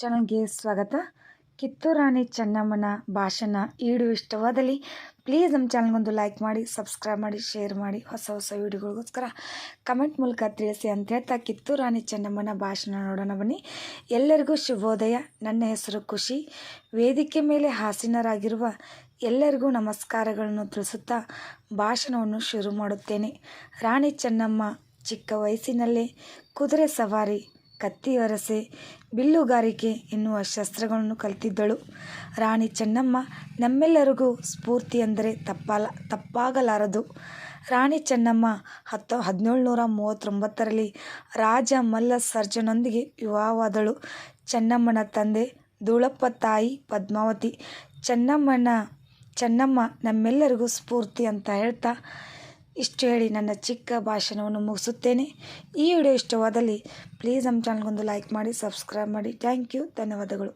ಚಾನಲ್ಗೆ ಸ್ವಾಗತ. ಕಿತ್ತೂರಾಣಿ ಚೆನ್ನಮ್ಮನ ಭಾಷಣ ಈಡು ಇಷ್ಟವಾದಲ್ಲಿ ಪ್ಲೀಸ್ ನಮ್ಮ ಚಾನಲ್ಗೊಂದು ಲೈಕ್ ಮಾಡಿ, ಸಬ್ಸ್ಕ್ರೈಬ್ ಮಾಡಿ, ಶೇರ್ ಮಾಡಿ ಹೊಸ ಹೊಸ ವೀಡಿಯೋಗಳಿಗೋಸ್ಕರ ಕಮೆಂಟ್ ಮೂಲಕ ತಿಳಿಸಿ ಅಂತ ಹೇಳ್ತಾ ಕಿತ್ತೂರಾಣಿ ಚೆನ್ನಮ್ಮನ ಭಾಷಣ ನೋಡೋಣ ಬನ್ನಿ. ಎಲ್ಲರಿಗೂ ಶುಭೋದಯ. ನನ್ನ ಹೆಸರು ಖುಷಿ. ವೇದಿಕೆ ಮೇಲೆ ಹಾಸೀನರಾಗಿರುವ ಎಲ್ಲರಿಗೂ ನಮಸ್ಕಾರಗಳನ್ನು ತಿಳಿಸುತ್ತಾ ಭಾಷಣವನ್ನು ಶುರು ಮಾಡುತ್ತೇನೆ. ರಾಣಿ ಚೆನ್ನಮ್ಮ ಚಿಕ್ಕ ವಯಸ್ಸಿನಲ್ಲೇ ಕುದುರೆ ಸವಾರಿ ಕತ್ತಿ ವರಸೆ ಬಿಲ್ಲುಗಾರಿಕೆ ಎನ್ನುವ ಶಸ್ತ್ರಗಳನ್ನು ಕಲಿತಿದ್ದಳು. ರಾಣಿ ಚೆನ್ನಮ್ಮ, ನಮ್ಮೆಲ್ಲರಿಗೂ ಸ್ಫೂರ್ತಿ ಅಂದರೆ ತಪ್ಪಲ್ಲ ತಪ್ಪಾಗಲಾರದು. ರಾಣಿ ಚೆನ್ನಮ್ಮ ಹತ್ತು, ಹದಿನೇಳುನೂರ ಮೂವತ್ತೊಂಬತ್ತರಲ್ಲಿ ರಾಜ ಮಲ್ಲ ಸರ್ಜನೊಂದಿಗೆ ವಿವಾಹವಾದಳು. ಚೆನ್ನಮ್ಮನ ತಂದೆ ಧೂಳಪ್ಪ ತಾಯಿ ಪದ್ಮಾವತಿ. ಚೆನ್ನಮ್ಮನ, ಚೆನ್ನಮ್ಮ ನಮ್ಮೆಲ್ಲರಿಗೂ ಸ್ಫೂರ್ತಿ ಅಂತ ಹೇಳ್ತಾ ಇಷ್ಟು ಹೇಳಿ ನನ್ನ ಚಿಕ್ಕ ಭಾಷಣವನ್ನು ಮುಗಿಸುತ್ತೇನೆ. ಈ ವಿಡಿಯೋ ಇಷ್ಟವಾದಲ್ಲಿ ಪ್ಲೀಸ್ ನಮ್ಮ ಚಾನಲ್ಗೊಂದು ಲೈಕ್ ಮಾಡಿ ಸಬ್ಸ್ಕ್ರೈಬ್ ಮಾಡಿ. ಥ್ಯಾಂಕ್ ಯು ಧನ್ಯವಾದಗಳು.